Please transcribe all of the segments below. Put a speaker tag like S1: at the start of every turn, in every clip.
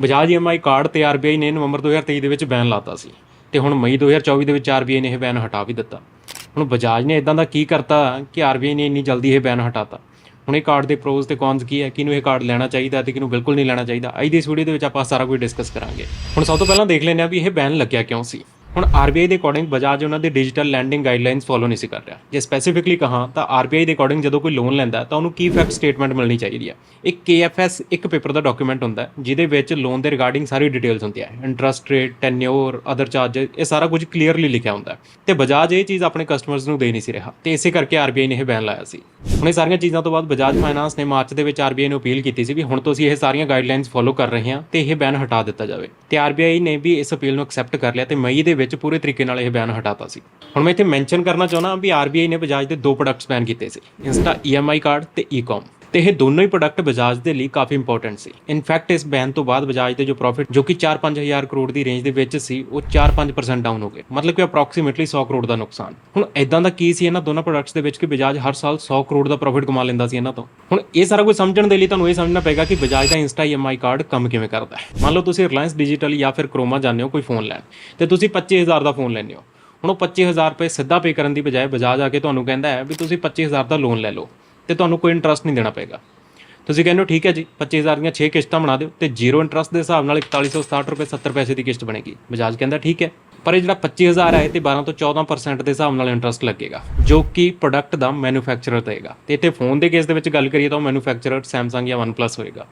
S1: Bajaj EMI card ਤੇ RBI ਨੇ ਨਵੰਬਰ 2023 ਦੇ ਵਿੱਚ ਬੈਨ ਲਾਤਾ ਸੀ ਤੇ ਹੁਣ ਮਈ 2024 ਦੇ ਵਿੱਚ RBI ਨੇ ਇਹ ਬੈਨ ਹਟਾ ਵੀ ਦਿੱਤਾ। ਹੁਣ ਬਜਾਜ ਨੇ ਇਦਾਂ ਦਾ ਕੀ ਕਰਤਾ ਕਿ RBI ਨੇ ਇੰਨੀ ਜਲਦੀ ਇਹ ਬੈਨ ਹਟਾਤਾ? ਹੁਣ ਇਹ ਕਾਰਡ ਦੇ ਪ੍ਰੋਜ਼ ਤੇ ਕੌਨਸ ਕੀ ਹੈ? ਕਿਹਨੂੰ ਇਹ ਕਾਰਡ ਲੈਣਾ ਚਾਹੀਦਾ ਤੇ ਕਿਹਨੂੰ ਬਿਲਕੁਲ ਨਹੀਂ ਲੈਣਾ ਚਾਹੀਦਾ? ਅੱਜ ਦੀ ਇਸ ਵੀਡੀਓ ਦੇ ਵਿੱਚ ਆਪਾਂ ਸਾਰਾ ਕੁਝ ਡਿਸਕਸ ਕਰਾਂਗੇ। ਹੁਣ ਸਭ ਤੋਂ ਪਹਿਲਾਂ ਦੇਖ ਲੈਂਦੇ ਹਾਂ ਵੀ ਇਹ ਬੈਨ ਲੱਗਿਆ ਕਿਉਂ ਸੀ। ਹੁਣ RBI ਦੇ ਅਕੋਰਡਿੰਗ ਬਜਾਜ ਉਹਨਾਂ ਦੇ ਡਿਜੀਟਲ ਲੈਂਡਿੰਗ ਗਾਈਡਲਾਈਨਸ ਫੋਲੋ ਨਹੀਂ ਸੀ ਕਰ ਰਿਹਾ। ਜੇ ਸਪੈਸੀਫਿਕਲੀ ਕਹਾਂ ਤਾਂ RBI ਦੇ ਅਕੋਰਡਿੰਗ ਜਦੋਂ ਕੋਈ ਲੋਨ ਲੈਂਦਾ ਤਾਂ ਉਹਨੂੰ ਕੀ ਫੈਕਟ ਸਟੇਟਮੈਂਟ ਮਿਲਣੀ ਚਾਹੀਦੀ ਹੈ ਇੱਕ KFS ਇੱਕ ਪੇਪਰ ਦਾ ਡਾਕੂਮੈਂਟ ਹੁੰਦਾ ਜਿਹਦੇ ਵਿੱਚ ਲੋਨ ਦੇ ਰਿਗਾਰਡਿੰਗ ਸਾਰੀ ਡਿਟੇਲਸ ਹੁੰਦੀਆਂ ਹੈ interest rate tenure other charges ਇਹ ਸਾਰਾ ਕੁਝ ਕਲੀਅਰਲੀ ਲਿਖਿਆ ਹੁੰਦਾ ਹੈ। ਤੇ ਬਜਾਜ ਇਹ ਚੀਜ਼ ਆਪਣੇ ਕਸਟਮਰਸ ਨੂੰ ਦੇ ਨਹੀਂ ਸੀ ਰਿਹਾ। ਤੇ ਇਸੇ ਕਰਕੇ RBI ਨੇ ਇਹ ਬੈਨ ਲਾਇਆ ਸੀ। ਹੁਣ ਇਹ ਸਾਰੀਆਂ ਚੀਜ਼ਾਂ ਤੋਂ ਬਾਅਦ ਬਜਾਜ ਫਾਈਨਾਂਸ ਨੇ ਮਾਰਚ ਦੇ ਵਿੱਚ RBI ਨੂੰ ਅਪੀਲ ਕੀਤੀ ਸੀ ਵੀ ਹੁਣ ਤੁਸੀਂ ਇਹ ਸਾਰੀਆਂ ਗਾਈਡਲਾਈਨਸ ਫੋਲੋ ਕਰ ਰਹੇ ਹਾਂ ਤੇ ਇਹ ਬੈਨ ਹਟਾ ਦਿੱਤਾ ਜਾਵੇ। ਤੇ RBI ਨੇ ਵੀ ਇਸ ਅਪੀਲ ਨੂੰ ਐਕਸੈਪਟ ਕਰ ਲਿਆ ਤੇ ਮਈ ਦੇ ਵਿੱਚ ਪੂਰੇ ਤਰੀਕੇ ਨਾਲ ਇਹ ਬੈਨ ਹਟਾਤਾ ਸੀ। ਹੁਣ ਮੈਂ ਇੱਥੇ ਮੈਂਸ਼ਨ ਕਰਨਾ ਚਾਹੁੰਦਾ ਵੀ RBI ਨੇ ਬਜਾਜ ਦੇ ਦੋ ਪ੍ਰੋਡਕਟਸ ਬੈਨ ਕੀਤੇ ਸੀ। ਇੰਸਟਾ EMI ਕਾਰਡ ਤੇ ਈਕਾਮ ਤੇ ਇਹ ਦੋਨੋਂ ਹੀ ਪ੍ਰੋਡਕਟ ਬਜਾਜ ਦੇ ਲਈ ਕਾਫੀ ਇੰਪੋਰਟੈਂਟ ਸੀ। ਇਨਫੈਕਟ ਇਸ ਬੈਨ ਤੋਂ ਬਾਅਦ ਬਜਾਜ ਦੇ ਜੋ ਪ੍ਰੋਫਿਟ ਜੋ ਕਿ 4-5000 ਕਰੋੜ ਦੀ ਰੇਂਜ ਦੇ ਵਿੱਚ ਸੀ, ਉਹ 4-5% ਡਾਊਨ ਹੋ ਗਏ। ਮਤਲਬ ਕਿ ਅਪਰੋਕਸੀਮੇਟਲੀ 100 ਕਰੋੜ ਦਾ ਨੁਕਸਾਨ। ਹੁਣ ਐਦਾਂ ਦਾ ਕੀ ਸੀ ਇਹਨਾਂ ਦੋਨਾਂ ਪ੍ਰੋਡਕਟਸ ਦੇ ਵਿੱਚ ਕਿ ਬਜਾਜ ਹਰ ਸਾਲ 100 ਕਰੋੜ ਦਾ ਪ੍ਰੋਫਿਟ ਕਮਾ ਲੈਂਦਾ ਸੀ ਇਹਨਾਂ ਤੋਂ? ਹੁਣ ਇਹ ਸਾਰਾ ਕੁਝ ਸਮਝਣ ਦੇ ਲਈ ਤੁਹਾਨੂੰ ਇਹ ਸਮਝਣਾ ਪਏਗਾ ਕਿ ਬਜਾਜ ਦਾ ਇੰਸਟਾ EMI ਕਾਰਡ ਕੰਮ ਕਿਵੇਂ ਕਰਦਾ ਹੈ। ਮੰਨ ਲਓ ਤੁਸੀਂ ਰਿਲਾਇੰਸ ਡਿਜੀਟਲ ਜਾਂ ਫਿਰ ਕਰੋਮਾ ਜਾਂਦੇ ਹੋ ਕੋਈ ਫੋਨ ਲੈਣ। ਤੇ ਤੁਸੀਂ 25000 ਦਾ ਫੋਨ ਲੈਂਦੇ ਹੋ। ਹੁਣ ਉਹ 25000 ਰੁਪਏ ਸਿੱਧਾ ਪੇ ਕਰਨ ਦੀ ਬਜਾਏ ਬਜਾਜ ਆ ਕੇ ਤੁਹਾਨੂੰ ਕਹਿੰਦਾ ਹੈ ਵੀ ਤੁਸੀਂ 25000 ਦਾ ਲੋਨ ਲੈ ਲਓ। ਤੇ ਤੁਹਾਨੂੰ ਕੋਈ ਇੰਟਰਸਟ ਨਹੀਂ ਦੇਣਾ ਪਏਗਾ। ਤੁਸੀਂ ਕਹਿੰਦੇ ਹੋ, ਠੀਕ ਹੈ ਜੀ 25000 ਦੀਆਂ 6 ਕਿਸ਼ਤਾਂ ਬਣਾ ਦਿਓ ਤੇ ਜ਼ੀਰੋ ਇੰਟਰਸਟ ਦੇ ਹਿਸਾਬ ਨਾਲ 4160 ਰੁਪਏ 70 ਪੈਸੇ ਦੀ ਕਿਸ਼ਤ ਬਣੇਗੀ। ਬਜਾਜ ਕਹਿੰਦਾ, ਠੀਕ ਹੈ। ਪਰ ਇਹ ਜਿਹੜਾ 25000 ਹੈ ਤੇ 12 ਤੋਂ 14% ਦੇ ਹਿਸਾਬ ਨਾਲ ਇੰਟਰਸਟ ਲੱਗੇਗਾ, ਜੋ ਕਿ ਪ੍ਰੋਡਕਟ ਦਾ ਮੈਨੂਫੈਕਚਰਰ ਦੇਗਾ ਤੇ ਇੱਥੇ ਫੋਨ ਦੇ ਕੇਸ ਦੇ ਵਿੱਚ ਗੱਲ ਕਰੀਏ ਤਾਂ ਉਹ ਮੈਨੂਫੈਕਚਰਰ Samsung ਜਾਂ OnePlus ਹੋਏਗਾ।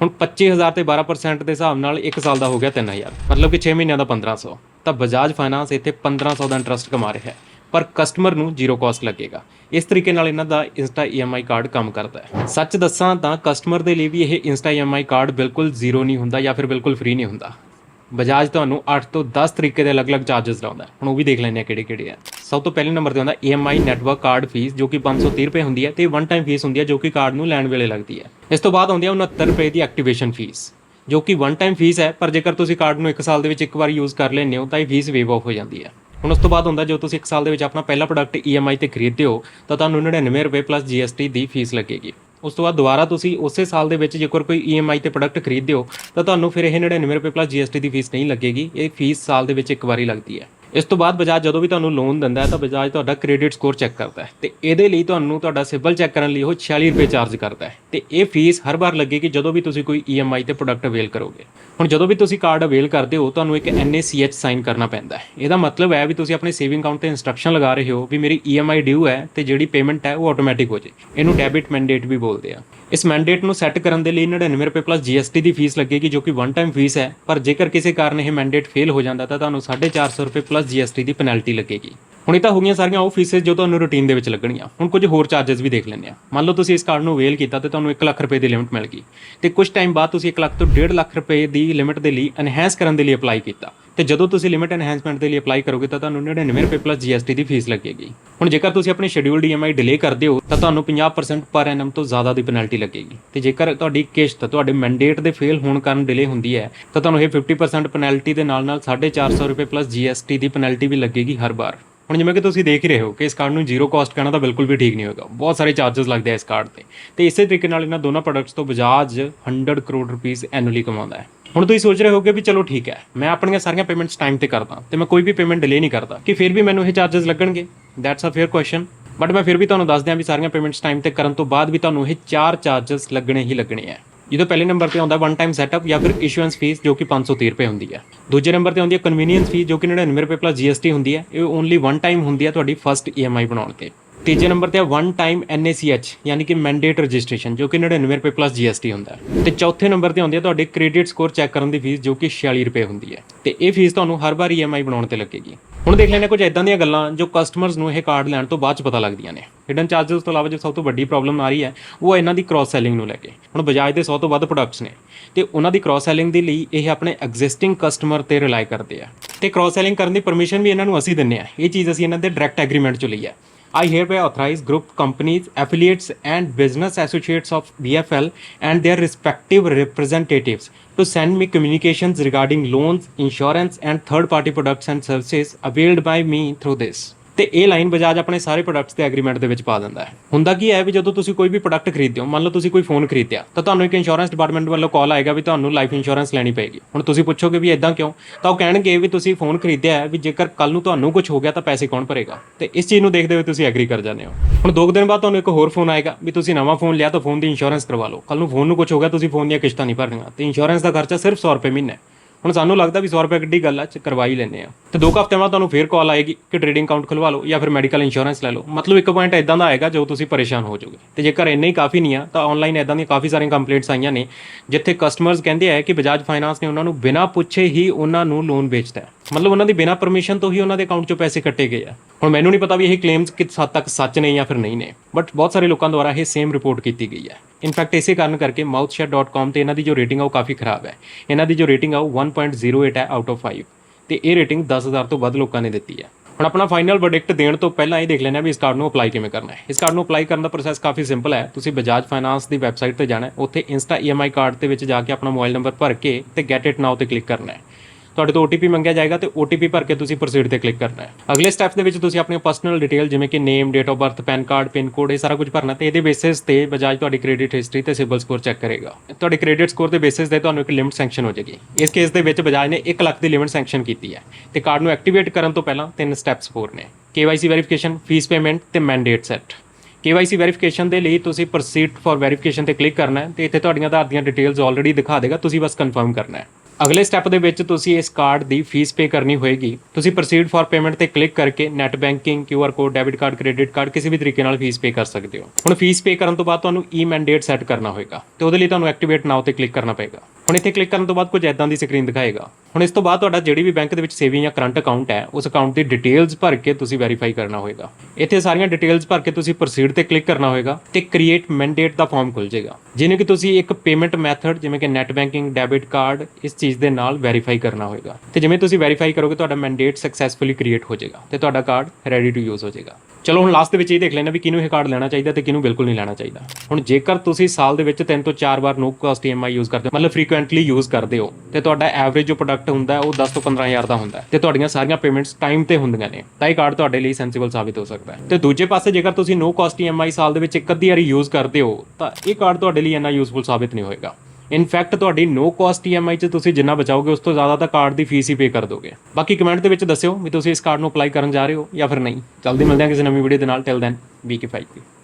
S1: ਹੁਣ 25000 ਤੇ 12% ਦੇ ਹਿਸਾਬ ਨਾਲ 1 ਸਾਲ ਦਾ ਹੋ ਗਿਆ 3000 ਮਤਲਬ ਕਿ 6 ਮਹੀਨਿਆਂ ਦਾ 1500 ਤਾਂ ਬਜਾਜ ਫਾਈਨਾਂਸ ਇੱਥੇ 1500 ਦਾ ਇੰਟਰਸਟ ਕਮਾ ਰਿਹਾ ਹੈ। ਪਰ ਕਸਟਮਰ ਨੂੰ ਜ਼ੀਰੋ ਕਾਸਟ ਲੱਗੇਗਾ। ਇਸ ਤਰੀਕੇ ਨਾਲ ਇਹਨਾਂ ਦਾ ਇੰਸਟਾ EMI ਕਾਰਡ ਕੰਮ ਕਰਦਾ ਹੈ। ਸੱਚ ਦੱਸਾਂ ਤਾਂ ਕਸਟਮਰ ਦੇ ਲਈ ਵੀ ਇਹ ਇੰਸਟਾ EMI ਕਾਰਡ ਬਿਲਕੁਲ ਜ਼ੀਰੋ ਨਹੀਂ ਹੁੰਦਾ ਜਾਂ ਫਿਰ ਬਿਲਕੁਲ ਫ੍ਰੀ ਨਹੀਂ ਹੁੰਦਾ। ਬਜਾਜ ਤੁਹਾਨੂੰ 8 ਤੋਂ 10 ਤਰੀਕੇ ਦੇ ਅਲੱਗ-ਅਲੱਗ ਚਾਰजेस ਲਾਉਂਦਾ ਹੁਣ ਉਹ ਵੀ ਦੇਖ ਲੈਂਦੇ ਆ ਕਿਹੜੇ-ਕਿਹੜੇ ਆ। ਸਭ ਤੋਂ ਪਹਿਲੇ ਨੰਬਰ ਤੇ ਹੁੰਦਾ EMI ਨੈਟਵਰਕ ਕਾਰਡ ਫੀਸ ਜੋ ਕਿ 530 ਰੁਪਏ ਹੁੰਦੀ ਹੈ ਤੇ ਵਨ ਟਾਈਮ ਫੀਸ ਹੁੰਦੀ ਹੈ ਜੋ ਕਿ ਕਾਰਡ ਨੂੰ ਲੈਣ ਵੇਲੇ ਲੱਗਦੀ ਹੈ। ਇਸ ਤੋਂ ਬਾਅਦ ਆਉਂਦੀ ਹੈ 69 ਰੁਪਏ ਦੀ ਐਕਟੀਵੇਸ਼ਨ ਫੀਸ ਜੋ ਕਿ ਵਨ ਟਾਈਮ ਫੀਸ ਹੈ, ਪਰ ਜੇਕਰ ਤੁਸੀਂ ਕਾਰਡ ਨੂੰ 1 ਸਾਲ ਦੇ ਵਿੱਚ ਇੱਕ ਵਾਰ ਯੂਜ਼ ਕਰ ਲੈਂਦੇ ਹੋ ਤਾਂ ਇਹ ਫੀਸ ਵੇਵ ਆਫ ਹੋ ਜਾਂਦੀ ਹੈ। ਹੁਣ ਉਸ ਤੋਂ ਬਾਅਦ ਹੁੰਦਾ ਜੋ ਤੁਸੀਂ 1 ਸਾਲ ਦੇ ਵਿੱਚ ਆਪਣਾ ਪਹਿਲਾ ਪ੍ਰੋਡਕਟ EMI ਤੇ ਖਰੀਦਦੇ ਹੋ, ਤਾਂ ਤੁਹਾਨੂੰ 99 ਰੁਪਏ ਪਲੱਸ GST ਦੀ ਫੀਸ ਲੱਗੇਗੀ। ਉਸ ਤੋਂ ਬਾਅਦ ਦੁਬਾਰਾ ਤੁਸੀਂ ਉਸੇ ਸਾਲ ਦੇ ਵਿੱਚ ਜੇਕਰ ਕੋਈ EMI ਤੇ ਪ੍ਰੋਡਕਟ ਖਰੀਦਦੇ ਹੋ, ਤਾਂ ਤੁਹਾਨੂੰ ਫਿਰ ਇਹ 99 ਰੁਪਏ ਪਲੱਸ GST ਦੀ ਫੀਸ ਨਹੀਂ ਲੱਗੇਗੀ, ਇਹ ਫੀਸ ਸਾਲ ਦੇ ਵਿੱਚ ਇੱਕ ਵਾਰੀ ਲੱਗਦੀ ਹੈ। ਇਸ ਤੋਂ ਬਾਅਦ ਬਜਾਜ ਜਦੋਂ ਵੀ ਤੁਹਾਨੂੰ ਲੋਨ ਦਿੰਦਾ ਹੈ ਤਾਂ ਬਜਾਜ ਤੁਹਾਡਾ ਕ੍ਰੈਡਿਟ ਸਕੋਰ ਚੈੱਕ ਕਰਦਾ ਹੈ ਤੇ ਇਹਦੇ ਲਈ ਤੁਹਾਨੂੰ ਤੁਹਾਡਾ ਸਿਬਲ ਚੈੱਕ ਕਰਨ ਲਈ ਉਹ 46 ਰੁਪਏ ਚਾਰਜ ਕਰਦਾ ਹੈ ਤੇ ਇਹ ਫੀਸ ਹਰ ਵਾਰ ਲੱਗੇਗੀ ਜਦੋਂ ਵੀ ਤੁਸੀਂ ਕੋਈ EMI ਤੇ ਪ੍ਰੋਡਕਟ ਅਵੇਲ ਕਰੋਗੇ। ਹੁਣ ਜਦੋਂ ਵੀ ਤੁਸੀਂ ਕਾਰਡ ਅਵੇਲ ਕਰਦੇ ਹੋ, ਤੁਹਾਨੂੰ ਇੱਕ NACH ਸਾਈਨ ਕਰਨਾ ਪੈਂਦਾ ਹੈ। ਇਹਦਾ ਮਤਲਬ ਹੈ ਵੀ ਤੁਸੀਂ ਆਪਣੇ ਸੇਵਿੰਗ ਅਕਾਊਂਟ ਤੇ ਇਨਸਟਰਕਸ਼ਨ ਲਗਾ ਰਹੇ ਹੋ ਵੀ ਮੇਰੀ EMI ਡਿਊ ਹੈ ਤੇ ਜਿਹੜੀ ਪੇਮੈਂਟ ਹੈ ਉਹ ਆਟੋਮੈਟਿਕ ਹੋ ਜੇ। ਇਹਨੂੰ ਡੈਬਿਟ ਮੈਂਡੇਟ ਵੀ ਬੋਲਦੇ ਆ। ਇਸ ਮੈਂਡੇਟ ਨੂੰ ਸੈੱਟ ਕਰਨ ਦੇ ਲਈ 99 ਰੁਪਏ ਪਲੱਸ GST ਦੀ ਫੀਸ ਲੱਗੇਗੀ ਜੋ ਕਿ ਵਨ ਟਾਈਮ ਫੀਸ ਹੈ, ਪਰ ਜੇਕਰ ਕਿਸੇ ਕਾਰਨ ਇਹ ਮੈਂਡੇਟ ਫੇਲ ਹੋ ਜਾਂਦਾ ਤਾਂ ਤੁਹਾਨੂੰ 450 ਰੁਪਏ ਪਲੱਸ GST ਦੀ ਪੈਨਲਟੀ ਲੱਗੇਗੀ। ਹੁਣ ਇਹ ਤਾਂ ਹੋ ਗਈਆਂ ਸਾਰੀਆਂ ਉਹ ਫੀਸਸ ਜੋ ਤੁਹਾਨੂੰ ਰੂਟੀਨ ਦੇ ਵਿੱਚ ਲੱਗਣਗੀਆਂ ਹੁਣ ਕੁਝ ਹੋਰ ਚਾਰजेस ਵੀ ਦੇਖ ਲੈਂਦੇ ਆ ਮੰਨ ਲਓ ਤੁਸੀਂ ਇਸ ਕਾਰਡ ਨੂੰ ਵੇਲ ਕੀਤਾ ਤੇ ਤੁਹਾਨੂੰ 1 ਲੱਖ ਰੁਪਏ ਦੀ ਲਿਮਿਟ ਮਿਲ ਗਈ। ਤੇ ਕੁਝ ਟਾਈਮ ਬਾਅਦ ਤੁਸੀਂ 1 ਲੱਖ ਤੋਂ 1.5 ਲੱਖ ਰੁਪਏ ਦੀ ਲਿਮਿਟ ਦੇ ਲਈ ਐਨਹਾਂਸ ਕਰਨ ਦੇ ਲਈ ਅਪਲਾਈ ਕੀਤਾ। ਤੇ ਜਦੋਂ ਤੁਸੀਂ ਲਿਮਿਟ ਐਨਹਾਂਸਮੈਂਟ ਦੇ ਲਈ ਅਪਲਾਈ ਕਰੋਗੇ ਤਾਂ ਤੁਹਾਨੂੰ 99 ਰੁਪਏ ਪਲੱਸ GST ਦੀ ਫੀਸ ਲੱਗੇਗੀ। ਹੁਣ ਜੇਕਰ ਤੁਸੀਂ ਆਪਣੀ ਸ਼ੈਡਿਊਲਡ EMI ਡਿਲੇ ਕਰਦੇ ਹੋ, ਤਾਂ ਤੁਹਾਨੂੰ 50% ਪਰ ਐਨਮ ਤੋਂ ਜ਼ਿਆਦਾ ਦੀ ਪੈਨਲਟੀ ਲੱਗੇਗੀ। ਤੇ ਜੇਕਰ ਤੁਹਾਡੀ ਕਿਸ਼ਤ, ਤੁਹਾਡੇ ਮੈਂਡੇਟ ਦੇ ਫੇਲ ਹੋਣ ਕਾਰਨ ਡਿਲੇ ਹੁੰਦੀ ਹੈ, ਤਾਂ ਤੁਹਾਨੂੰ ਇਹ 50% ਪੈਨਲਟੀ ਦੇ ਨਾਲ ਨਾਲ 450 ਰੁਪਏ ਪਲੱਸ GST ਦੀ ਪੈਨਲਟੀ ਵੀ ਲੱਗੇਗੀ ਹਰ ਵਾਰ। ਹੁਣ ਜਿਵੇਂ ਕਿ ਤੁਸੀਂ ਦੇਖ ਹੀ ਰਹੇ ਹੋ ਕਿ ਇਸ ਕਾਰਡ ਨੂੰ ਜ਼ੀਰੋ ਕਾਸਟ ਕਹਿਣਾ ਤਾਂ ਬਿਲਕੁਲ ਵੀ ਠੀਕ ਨਹੀਂ ਹੋਏਗਾ। ਬਹੁਤ ਸਾਰੇ ਚਾਰजेस ਲੱਗਦੇ ਆ ਇਸ ਕਾਰਡ ਤੇ। ਤੇ ਇਸੇ ਤਰੀਕੇ ਨਾਲ ਇਹਨਾਂ ਦੋਨਾਂ ਪ੍ਰੋਡਕਟਸ ਤੋਂ ਬਜਾਜ 100 ਕਰੋੜ ਰੁਪਏ ਐਨੂਅਲੀ ਕਮਾਉਂਦਾ ਹੈ। ਹੁਣ ਤੁਸੀਂ ਸੋਚ ਰਹੇ ਹੋਗੇ ਵੀ ਚਲੋ ਠੀਕ ਹੈ, ਮੈਂ ਆਪਣੀਆਂ ਸਾਰੀਆਂ ਪੇਮੈਂਟਸ ਟਾਈਮ ਤੇ ਕਰਦਾ, ਤੇ ਮੈਂ ਕੋਈ ਵੀ ਪੇਮੈਂਟ ਡਿਲੇ ਨਹੀਂ ਕਰਦਾ, ਕਿ ਫਿਰ ਵੀ ਮੈਨੂੰ ਇਹ ਚਾਰजेस ਲੱਗਣਗੇ? That's a fair question but ਮੈਂ ਫਿਰ ਵੀ ਤੁਹਾਨੂੰ ਦੱਸਦਿਆਂ ਵੀ ਸਾਰੀਆਂ ਪੇਮੈਂਟਸ ਟਾਈਮ ਤੇ ਕਰਨ ਤੋਂ ਬਾਅਦ ਵੀ ਤੁਹਾਨੂੰ ਇਹ ਚਾਰ ਚਾਰजेस ਲੱਗਣੇ ਹੀ ਲੱਗਣੇ ਆ। ਜਿਹਦੇ ਪਹਿਲੇ ਨੰਬਰ ਤੇ ਆਉਂਦਾ ਵਨ ਟਾਈਮ ਸੈਟਅਪ ਜਾਂ ਫਿਰ ਇਸ਼ੂਐਂਸ ਫੀਸ ਜੋ ਕਿ 530 ਰੁਪਏ ਹੁੰਦੀ ਹੈ। ਦੂਜੇ ਨੰਬਰ ਤੇ ਆਉਂਦੀ ਹੈ ਕਨਵੀਨੀਅੰਸ ਫੀਸ ਜੋ ਕਿ 99 ਰੁਪਏ ਪਲੱਸ GST ਹੁੰਦੀ ਹੈ। ਇਹ ਓਨਲੀ ਵਨ ਟਾਈਮ ਹੁੰਦੀ ਹੈ ਤੁਹਾਡੀ ਫਰਸਟ EMI ਬਣਾਉਣ ਤੇ। ਤੀਜੇ ਨੰਬਰ ਤੇ ਆ ਵਨ ਟਾਈਮ NACH ਯਾਨੀ ਕਿ ਮੈਂਡੇਟ ਰਜਿਸਟ੍ਰੇਸ਼ਨ ਜੋ ਕਿ 99 ਰੁਪਏ ਪਲੱਸ GST ਹੁੰਦਾ ਹੈ। ਤੇ ਚੌਥੇ ਨੰਬਰ ਤੇ ਆਉਂਦੀ ਹੈ ਤੁਹਾਡੇ ਕ੍ਰੈਡਿਟ ਸਕੋਰ ਚੈੱਕ ਕਰਨ ਦੀ ਫੀਸ ਜੋ ਕਿ 46 ਰੁਪਏ ਹੁੰਦੀ ਹੈ। ਤੇ ਇਹ ਫੀਸ ਤੁਹਾਨੂੰ ਹਰ ਵਾਰ EMI ਬਣਾਉਣ ਤੇ ਲੱਗੇਗੀ। ਹੁਣ ਦੇਖ ਲੈਂਦੇ ਹਾਂ ਕੁਝ ਇਦਾਂ ਦੀਆਂ ਗੱਲਾਂ ਜੋ ਕਸਟਮਰਸ ਨੂੰ ਇਹ ਕਾਰਡ ਲੈਣ ਤੋਂ ਬਾਅਦ ਚ ਪਤਾ ਲੱਗਦੀਆਂ ਨੇ। ਹਿਡਨ ਚਾਰजेस ਤੋਂ ਇਲਾਵਾ ਜੋ ਸਭ ਤੋਂ ਵੱਡੀ ਪ੍ਰੋਬਲਮ ਆ ਰਹੀ ਹੈ, ਉਹ ਹੈ ਇਹਨਾਂ ਦੀ ਕ੍ਰਾਸ ਸੈਲਿੰਗ ਨੂੰ ਲੈ ਕੇ। ਹੁਣ ਬਜਾਜ ਦੇ 100 ਤੋਂ ਵੱਧ ਪ੍ਰੋਡਕਟਸ ਨੇ। ਤੇ ਉਹਨਾਂ ਦੀ ਕ੍ਰਾਸ ਸੈਲਿੰਗ ਦੇ ਲਈ ਇਹ ਆਪਣੇ ਐਗਜ਼ਿਸਟਿੰਗ ਕਸਟਮਰ ਤੇ ਰਿਲਾਈ ਕਰਦੇ ਆ। ਤੇ ਕ੍ਰਾਸ ਸੈਲਿੰਗ ਕਰਨ ਦੀ ਪਰਮਿਸ਼ਨ ਵੀ ਇਹਨਾਂ ਨੂੰ ਅਸੀਂ ਦਿੰਨੇ ਆ। ਇਹ ਚੀਜ਼ ਅਸੀਂ ਇਹਨਾਂ ਦੇ ਡਾਇਰੈਕਟ ਐਗਰੀਮੈਂਟ ਚ ਲਈ ਹੈ। I hereby authorize group companies, affiliates, and business associates of BFL and their respective representatives to send me communications regarding loans, insurance, and third party products and services availed by me through this. ਤੇ ਇਹ line Bajaj ਆਪਣੇ ਸਾਰੇ products ਦੇ agreement ਦੇ ਵਿੱਚ ਪਾ ਦਿੰਦਾ ਹੈ। ਹੁੰਦਾ ਕੀ ਹੈ ਵੀ ਜਦੋਂ ਤੁਸੀਂ ਕੋਈ ਵੀ ਪ੍ਰੋਡਕਟ ਖਰੀਦਦੇ ਹੋ ਮੰਨ ਲਓ ਤੁਸੀਂ ਕੋਈ ਫੋਨ ਖਰੀਦਿਆ, ਤਾਂ ਤੁਹਾਨੂੰ ਇੱਕ ਇੰਸ਼ੋਰੈਂਸ ਡਿਪਾਰਟਮੈਂਟ ਵੱਲੋਂ ਕਾਲ ਆਏਗਾ ਵੀ ਤੁਹਾਨੂੰ ਲਾਈਫ ਇੰਸ਼ੋਰੈਂਸ ਲੈਣੀ ਪਏਗੀ। ਹੁਣ ਤੁਸੀਂ ਪੁੱਛੋਗੇ ਵੀ ਇਦਾਂ ਕਿਉਂ? ਤਾਂ ਉਹ ਕਹਿਣਗੇ ਵੀ ਤੁਸੀਂ ਫੋਨ ਖਰੀਦਿਆ ਹੈ ਵੀ ਜੇਕਰ ਕੱਲ ਨੂੰ ਤੁਹਾਨੂੰ ਕੁਝ ਹੋ ਗਿਆ ਤਾਂ ਪੈਸੇ ਕੌਣ ਭਰੇਗਾ? ਤੇ ਇਸ ਚੀਜ਼ ਨੂੰ ਦੇਖਦੇ ਹੋਏ ਤੁਸੀਂ ਐਗਰੀ ਕਰ ਜਾਂਦੇ ਹੋ। ਹੁਣ ਦੋ ਦਿਨ ਬਾਅਦ ਤੁਹਾਨੂੰ ਇੱਕ ਹੋਰ ਫੋਨ ਆਏਗਾ ਵੀ ਤੁਸੀਂ ਨਵਾਂ ਫੋਨ ਲਿਆ ਤਾਂ ਫੋਨ ਦੀ ਇੰਸ਼ੋਰੈਂਸ ਕਰਵਾ ਲਓ। ਕੱਲ ਨੂੰ ਫੋਨ ਨੂੰ ਕੁਝ ਹੋ ਗਿਆ, ਤੁਸੀਂ ਫੋਨ ਦੀਆਂ ਕਿਸ਼ਤਾਂ ਨਹੀਂ ਭਰਨੀਆਂ। ਤੇ ਇੰਸ਼ੋਰੈਂਸ ਦਾ ਖਰਚਾ ਸਿਰਫ 100 ਰੁਪਏ ਮਹੀਨਾ ਹੁਣ ਸਾਨੂੰ ਲੱਗਦਾ ਵੀ 100 ਰੁਪਏ ਕਿੱਡੀ ਗੱਲ ਆ, ਚ ਕਰਵਾਈ ਹੀ ਲੈਨੇ ਆ। ਤੇ ਦੋ ਕੁ ਹਫ਼ਤਿਆਂ ਬਾਅਦ ਤੁਹਾਨੂੰ ਫੇਰ ਕਾਲ ਆਏਗੀ ਕਿ ਟ੍ਰੇਡਿੰਗ ਅਕਾਊਂਟ ਖੁਲਵਾ ਲਓ ਜਾਂ ਫਿਰ ਮੈਡੀਕਲ ਇੰਸ਼ੋਰੈਂਸ ਲੈ ਲਓ। ਮਤਲਬ ਇੱਕ ਪੁਆਇੰਟ ਇਦਾਂ ਦਾ ਆਏਗਾ ਜੋ ਤੁਸੀਂ ਪਰੇਸ਼ਾਨ ਹੋ ਜਾਓਗੇ। ਤੇ ਜੇਕਰ ਇੰਨੇ ਹੀ ਕਾਫੀ ਨਹੀਂ ਆ, ਤਾਂ ਆਨਲਾਈਨ ਇਦਾਂ ਦੀਆਂ ਕਾਫੀ ਸਾਰੀਆਂ ਕੰਪਲੇਂਟਸ ਆਈਆਂ ਨੇ, ਜਿੱਥੇ ਕਸਟਮਰਸ ਕਹਿੰਦੇ ਆ ਕਿ ਬਜਾਜ ਫਾਈਨਾਂਸ ਨੇ ਉਹਨਾਂ ਨੂੰ ਬਿਨਾਂ ਪੁੱਛੇ ਹੀ ਉਹਨਾਂ ਨੂੰ ਲੋਨ ਵੇਚਦਾ ਮਤਲਬ ਉਹਨਾਂ ਦੀ ਬਿਨਾਂ ਪਰਮਿਸ਼ਨ ਤੋਂ ਹੀ ਉਹਨਾਂ ਦੇ ਅਕਾਊਂਟ 'ਚੋਂ ਪੈਸੇ ਕੱਟੇ ਗਏ ਆ। ਹੁਣ ਮੈਨੂੰ ਨਹੀਂ ਪਤਾ ਵੀ ਇਹ ਕਲੇਮਸ ਕਿਸ ਹੱਦ ਤੱਕ ਸੱਚ ਨੇ ਜਾਂ ਫਿਰ ਨਹੀਂ ਨੇ। ਬਟ ਬਹੁਤ ਸਾਰੇ ਲੋਕਾਂ ਦੁਆਰਾ ਇਹ ਸੇਮ ਰਿਪੋਰਟ ਕੀਤੀ ਗਈ ਹੈ। ਇਨਫੈਕਟ ਇਸੇ ਕਾਰਨ ਕਰਕੇ mouthshut.com ਤੇ ਇਹਨਾਂ ਦੀ ਜੋ ਰੇਟਿੰਗ ਆ ਉਹ ਕਾਫੀ ਖਰਾਬ ਹੈ। ਇਹਨਾਂ ਦੀ ਜੋ ਰੇਟਿੰਗ ਆ ਉਹ 1.08 ਹੈ ਆਊਟ ਆਫ 5 ਤੇ ਇਹ ਰੇਟਿੰਗ 10000 ਤੋਂ ਵੱਧ ਲੋਕਾਂ ਨੇ ਦਿੱਤੀ ਹੈ। ਹੁਣ ਆਪਣਾ ਫਾਈਨਲ ਵਰਡਿਕਟ ਦੇਣ ਤੋਂ ਪਹਿਲਾਂ ਇਹ ਦੇਖ ਲੈਣਾ ਵੀ ਇਸ ਕਾਰਡ ਨੂੰ ਅਪਲਾਈ ਕਿਵੇਂ ਕਰਨਾ ਹੈ। ਇਸ ਕਾਰਡ ਨੂੰ ਅਪਲਾਈ ਕਰਨ ਦਾ ਪ੍ਰੋਸੈਸ ਕਾਫੀ ਸਿੰਪਲ ਹੈ। ਤੁਸੀਂ ਬਜਾਜ ਫਾਈਨਾਂਸ ਦੀ ਵੈਬਸਾਈਟ ਤੇ ਜਾਣਾ ਹੈ। ਉੱਥੇ ਇੰਸਟਾ EMI ਕਾਰਡ ਦੇ ਵਿੱਚ ਜਾ ਕੇ ਆਪਣਾ ਮੋਬਾਈਲ ਨੰਬਰ ਭਰ ਕੇ ਤੇ ਗੈਟ ਇਟ ਨਾਓ ਤੇ ਕਲਿੱਕ ਕਰਨਾ ਹੈ। ਤੁਹਾਡੇ ਤੋਂ OTP ਮੰਗਿਆ ਜਾਏਗਾ ਤੇ OTP ਭਰ ਕੇ ਤੁਸੀਂ ਪ੍ਰੋਸੀਡ ਤੇ ਕਲਿੱਕ ਕਰਨਾ ਹੈ। ਅਗਲੇ ਸਟੈਪ ਦੇ ਵਿੱਚ ਤੁਸੀਂ ਆਪਣੀ ਪਰਸਨਲ ਡਿਟੇਲ ਜਿਵੇਂ ਕਿ name date of birth PAN card pin code ਇਹ ਸਾਰਾ ਕੁਝ ਭਰਨਾ ਤੇ ਇਹਦੇ ਬੇਸਿਸ ਤੇ ਬਜਾਜ ਤੁਹਾਡੀ ਕ੍ਰੈਡਿਟ ਹਿਸਟਰੀ ਤੇ ਸਿਬਲ ਸਕੋਰ ਚੈੱਕ ਕਰੇਗਾ। ਤੁਹਾਡੇ ਕ੍ਰੈਡਿਟ ਸਕੋਰ ਦੇ ਬੇਸਿਸ ਤੇ ਤੁਹਾਨੂੰ ਇੱਕ ਲਿਮਿਟ ਸੈਂਕਸ਼ਨ ਹੋ ਜਾਏਗੀ। ਇਸ ਕੇਸ ਦੇ ਵਿੱਚ ਬਜਾਜ ਨੇ 1 ਲੱਖ ਦੀ ਲਿਮਿਟ ਸੈਂਕਸ਼ਨ ਕੀਤੀ ਹੈ ਤੇ ਕਾਰਡ ਨੂੰ ਐਕਟੀਵੇਟ ਕਰਨ ਤੋਂ ਪਹਿਲਾਂ ਤਿੰਨ ਸਟੈਪਸ ਹੋਰ ਨੇ। KYC ਵੈਰੀਫਿਕੇਸ਼ਨ ਫੀਸ ਪੇਮੈਂਟ ਤੇ ਮੈਂਡੇਟ ਸੈਟ KYC ਵੈਰੀਫਿਕੇਸ਼ਨ ਦੇ ਲਈ ਤੁਸੀਂ ਪ੍ਰੋਸੀਡ ਫॉर ਵੈਰੀਫਿਕੇਸ਼ਨ ਤੇ ਕਲਿੱਕ ਕਰਨਾ ਹੈ ਤੇ ਇੱਥੇ ਤੁਹਾਡੀਆਂ ਆਧਾਰ ਦੀਆਂ ਡਿਟੇਲਸ ਆਲਰੇਡੀ ਦਿਖਾ ਦੇਗਾ, ਤੁਸੀਂ ਬਸ ਕਨਫਰਮ ਕਰਨਾ ਹੈ। ਅਗਲੇ ਸਟੈਪ ਦੇ ਵਿੱਚ ਤੁਸੀਂ ਇਸ ਕਾਰਡ ਦੀ ਫੀਸ ਪੇ ਕਰਨੀ ਹੋਏਗੀ। ਤੁਸੀਂ ਪ੍ਰੋਸੀਡ ਫॉर ਪੇਮੈਂਟ ਤੇ ਕਲਿੱਕ ਕਰਕੇ net banking QR code debit card credit card ਕਿਸੇ ਵੀ ਤਰੀਕੇ ਨਾਲ ਫੀਸ ਪੇ ਕਰ ਸਕਦੇ ਹੋ। ਹੁਣ ਫੀਸ ਪੇ ਕਰਨ ਤੋਂ ਬਾਅਦ ਤੁਹਾਨੂੰ ਈ ਮੈਂਡੇਟ ਸੈੱਟ ਕਰਨਾ ਹੋਏਗਾ ਤੇ ਉਹਦੇ ਲਈ ਤੁਹਾਨੂੰ ਐਕਟੀਵੇਟ ਨਾਓ ਤੇ ਕਲਿੱਕ ਕਰਨਾ ਪਏਗਾ। ਹੁਣ ਇੱਥੇ ਕਲਿੱਕ ਕਰਨ ਤੋਂ ਬਾਅਦ ਕੁਝ ਐਦਾਂ ਦੀ ਸਕਰੀਨ ਦਿਖਾਏਗਾ। ਹੁਣ ਇਸ ਤੋਂ ਬਾਅਦ ਤੁਹਾਡਾ ਜਿਹੜੀ ਵੀ ਬੈਂਕ ਦੇ ਵਿੱਚ ਸੇਵਿੰਗ ਜਾਂ ਕਰੰਟ ਅਕਾਊਂਟ ਹੈ, ਉਸ ਅਕਾਊਂਟ ਦੀ ਡਿਟੇਲਸ ਭਰ ਕੇ ਤੁਸੀਂ ਵੈਰੀਫਾਈ ਕਰਨਾ ਹੋਏਗਾ। ਇੱਥੇ ਸਾਰੀਆਂ ਡਿਟੇਲਸ ਭਰ ਕੇ ਤੁਸੀਂ ਪ੍ਰੋਸੀਡ ਤੇ ਕਲਿੱਕ ਕਰਨਾ ਹੋਏਗਾ ਤੇ ਕ੍ਰੀਏਟ ਮੈਂਡੇਟ ਦਾ ਫਾਰਮ ਖੁੱਲ ਜਾਏਗਾ, ਜਿਹਨੂੰ ਕਿ ਤੁਸੀਂ ਇੱਕ ਪੇਮੈਂਟ ਮੈਥਡ ਜਿਵੇਂ ਕਿ ਨੈਟ ਬੈਂਕਿੰਗ ਡੈਬਿਟ ਕਾਰਡ ਇਸ ਚੀਜ਼ ਦੇ ਨਾਲ ਵੈਰੀਫਾਈ ਕਰਨਾ ਹੋਏਗਾ। ਤੇ ਜਿਵੇਂ ਤੁਸੀਂ ਵੈਰੀਫਾਈ ਕਰੋਗੇ, ਤੁਹਾਡਾ ਮੈਂਡੇਟ ਸਕਸੈਸਫੁਲੀ ਕ੍ਰੀਏਟ ਹੋ ਜਾਏਗਾ ਤੇ ਤੁਹਾਡਾ ਕਾਰਡ ਰੈਡੀ ਟੂ ਯੂਜ਼ ਹੋ ਜਾਏਗਾ। ਚਲੋ ਹੁਣ ਲਾਸਟ ਦੇ ਵਿੱਚ ਇਹ ਦੇਖ ਲੈਣਾ ਵੀ ਕਿਹਨੂੰ ਇਹ ਕਾਰਡ ਲੈਣਾ ਚਾਹੀਦਾ ਤੇ ਕਿਹਨੂੰ ਬਿਲਕੁਲ ਨਹੀਂ ਲੈਣਾ ਚਾਹੀਦਾ। ਹੁਣ ਜੇਕਰ ਤੁਸੀਂ ਸਾਲ ਦੇ ਵਿੱਚ ਤਿੰਨ ਤੋਂ ਚਾਰ ਵਾਰ ਨੋ ਕਾਸਟ EMI ਯੂਜ਼ ਕਰਦੇ ਹੋ, ਮਤਲਬ ਫ੍ਰੀਕੁਐਂਟਲੀ ਯੂਜ਼ ਕਰਦੇ ਹੋ, ਤੇ ਤੁਹਾਡਾ ਐਵਰੇਜ ਜੋ ਪ੍ਰੋਡਕਟ ਹੁੰਦਾ ਉਹ 10 ਤੋਂ 15000 ਦਾ ਹੁੰਦਾ ਹੈ। ਤੇ ਤੁਹਾਡੀਆਂ ਸਾਰੀਆਂ ਪੇਮੈਂਟਸ ਟਾਈਮ ਤੇ ਹੁੰਦੀਆਂ ਨੇ। ਤਾਂ ਇਹ ਕਾਰਡ ਤੁਹਾਡੇ ਲਈ ਸੈਂਸੀਬਲ ਸਾਬਿਤ ਹੋ ਸਕਦਾ ਹੈ। ਤੇ ਦੂਜੇ ਪਾਸੇ ਜੇਕਰ ਤੁਸੀਂ ਨੋ ਕਾਸਟ EMI ਸਾਲ ਦੇ ਵਿੱਚ ਇੱਕ ਅੱਧੀ ਵਾਰੀ ਯੂਜ਼ ਕਰਦੇ ਹੋ, ਤਾਂ ਇਹ ਕਾਰਡ ਤੁਹਾਡੇ ਲਈ ਇੰਨਾ ਯੂਜ਼ਫੁਲ ਸਾਬਿਤ ਨਹੀਂ ਹੋਏਗਾ। ਇਨਫੈਕਟ ਤੁਹਾਡੀ ਨੋ ਕਾਸਟ EMI 'ਚ ਤੁਸੀਂ ਜਿੰਨਾ ਬਚਾਓਗੇ, ਉਸ ਤੋਂ ਜ਼ਿਆਦਾ ਤਾਂ ਕਾਰਡ ਦੀ ਫੀਸ ਹੀ ਪੇ ਕਰ ਦੋਗੇ। ਬਾਕੀ ਕਮੈਂਟ ਦੇ ਵਿੱਚ ਦੱਸਿਓ ਵੀ ਤੁਸੀਂ ਇਸ ਕਾਰਡ ਨੂੰ ਅਪਲਾਈ ਕਰਨ ਜਾ ਰਹੇ ਹੋ ਜਾਂ ਫਿਰ ਨਹੀਂ। ਜਲਦੀ ਮਿਲਦੇ ਹਾਂ ਕਿਸੇ ਨਵੀਂ ਵੀਡੀਓ ਦੇ ਨਾਲ। ਟਿਲ ਦੈਨ ਬੀ ਕੇ 5